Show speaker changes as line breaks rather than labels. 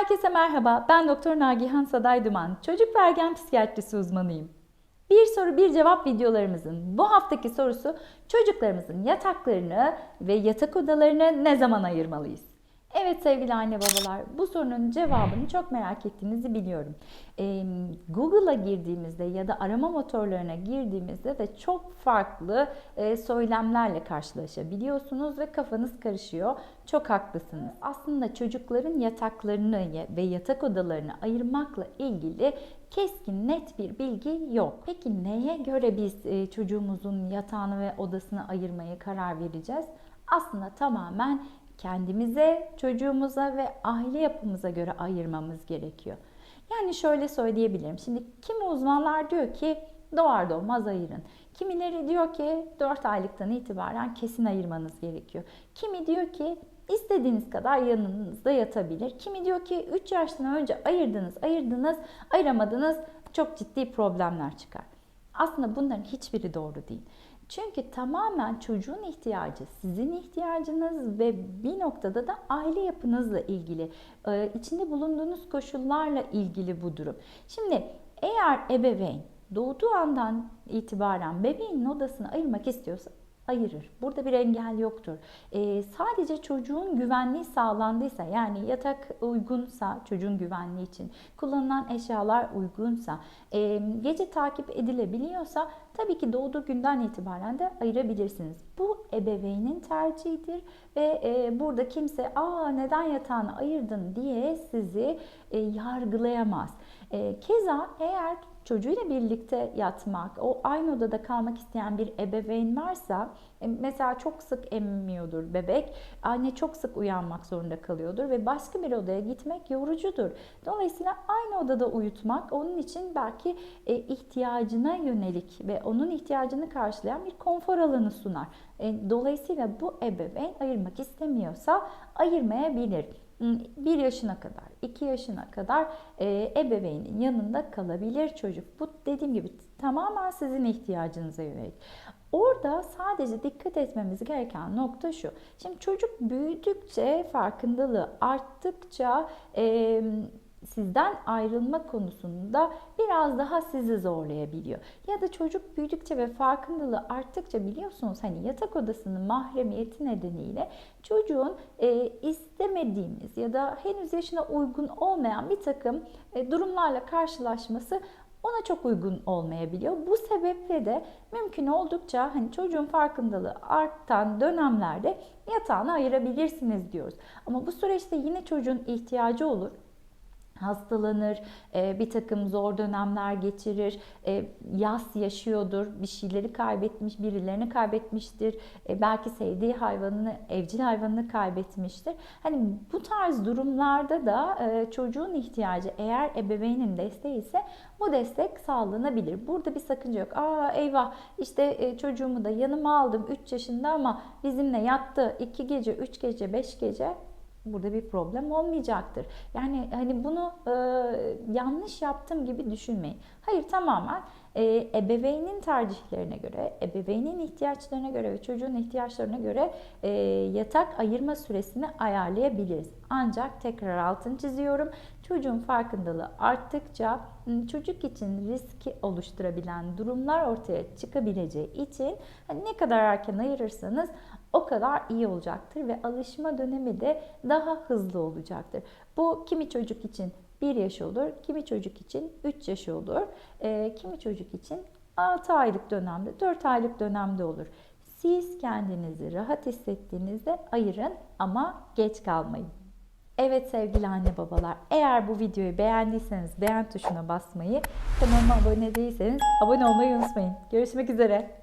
Herkese merhaba. Ben Doktor Nagihan Saday Duman. Çocuk ve ergen psikiyatrisi uzmanıyım. Bir soru bir cevap videolarımızın bu haftaki sorusu çocuklarımızın yataklarını ve yatak odalarını ne zaman ayırmalıyız? Evet sevgili anne babalar bu sorunun cevabını çok merak ettiğinizi biliyorum. Google'a girdiğimizde ya da arama motorlarına girdiğimizde de çok farklı e, söylemlerle karşılaşabiliyorsunuz ve kafanız karışıyor. Çok haklısınız. Aslında çocukların yataklarını ve yatak odalarını ayırmakla ilgili keskin net bir bilgi yok. Peki neye göre biz e, çocuğumuzun yatağını ve odasını ayırmaya karar vereceğiz? Aslında tamamen kendimize, çocuğumuza ve aile yapımıza göre ayırmamız gerekiyor. Yani şöyle söyleyebilirim. Şimdi kimi uzmanlar diyor ki doğar doğmaz ayırın. Kimileri diyor ki 4 aylıktan itibaren kesin ayırmanız gerekiyor. Kimi diyor ki istediğiniz kadar yanınızda yatabilir. Kimi diyor ki 3 yaştan önce ayırdınız, ayırdınız, ayıramadınız çok ciddi problemler çıkar. Aslında bunların hiçbiri doğru değil. Çünkü tamamen çocuğun ihtiyacı, sizin ihtiyacınız ve bir noktada da aile yapınızla ilgili, içinde bulunduğunuz koşullarla ilgili bu durum. Şimdi eğer ebeveyn doğduğu andan itibaren bebeğin odasını ayırmak istiyorsa ayırır. Burada bir engel yoktur. Ee, sadece çocuğun güvenliği sağlandıysa yani yatak uygunsa çocuğun güvenliği için kullanılan eşyalar uygunsa e, gece takip edilebiliyorsa tabii ki doğduğu günden itibaren de ayırabilirsiniz. Bu ebeveynin tercihidir ve e, burada kimse aa neden yatağını ayırdın diye sizi e, yargılayamaz. E, keza eğer çocuğuyla birlikte yatmak, o aynı odada kalmak isteyen bir ebeveyn varsa, e, mesela çok sık emmiyordur bebek, anne çok sık uyanmak zorunda kalıyordur ve başka bir odaya gitmek yorucudur. Dolayısıyla aynı odada uyutmak onun için belki e, ihtiyacına yönelik ve onun ihtiyacını karşılayan bir konfor alanı sunar. E, dolayısıyla bu ebeveyn ayırmak istemiyorsa ayırmayabilir. 1 yaşına kadar, 2 yaşına kadar e, ebeveynin yanında kalabilir çocuk. Bu dediğim gibi tamamen sizin ihtiyacınıza yönelik. Orada sadece dikkat etmemiz gereken nokta şu. Şimdi çocuk büyüdükçe, farkındalığı arttıkça e, sizden ayrılma konusunda biraz daha sizi zorlayabiliyor. Ya da çocuk büyüdükçe ve farkındalığı arttıkça biliyorsunuz hani yatak odasının mahremiyeti nedeniyle çocuğun e, istemediğimiz ya da henüz yaşına uygun olmayan bir takım e, durumlarla karşılaşması ona çok uygun olmayabiliyor. Bu sebeple de mümkün oldukça hani çocuğun farkındalığı artan dönemlerde yatağını ayırabilirsiniz diyoruz. Ama bu süreçte yine çocuğun ihtiyacı olur hastalanır, e, bir takım zor dönemler geçirir, e, yas yaşıyordur, bir şeyleri kaybetmiş, birilerini kaybetmiştir, e, belki sevdiği hayvanını, evcil hayvanını kaybetmiştir. Hani bu tarz durumlarda da çocuğun ihtiyacı eğer ebeveynin desteği ise bu destek sağlanabilir. Burada bir sakınca yok. Aa eyvah işte çocuğumu da yanıma aldım 3 yaşında ama bizimle yattı 2 gece, 3 gece, 5 gece burada bir problem olmayacaktır. Yani hani bunu e, yanlış yaptım gibi düşünmeyin. Hayır tamamen e, ebeveynin tercihlerine göre, ebeveynin ihtiyaçlarına göre ve çocuğun ihtiyaçlarına göre e, yatak ayırma süresini ayarlayabiliriz. Ancak tekrar altını çiziyorum. Çocuğun farkındalığı arttıkça çocuk için riski oluşturabilen durumlar ortaya çıkabileceği için hani ne kadar erken ayırırsanız o kadar iyi olacaktır ve alışma dönemi de daha hızlı olacaktır. Bu kimi çocuk için 1 yaş olur, kimi çocuk için 3 yaş olur, e, kimi çocuk için 6 aylık dönemde, 4 aylık dönemde olur. Siz kendinizi rahat hissettiğinizde ayırın ama geç kalmayın. Evet sevgili anne babalar, eğer bu videoyu beğendiyseniz beğen tuşuna basmayı, kanalıma abone değilseniz abone olmayı unutmayın. Görüşmek üzere.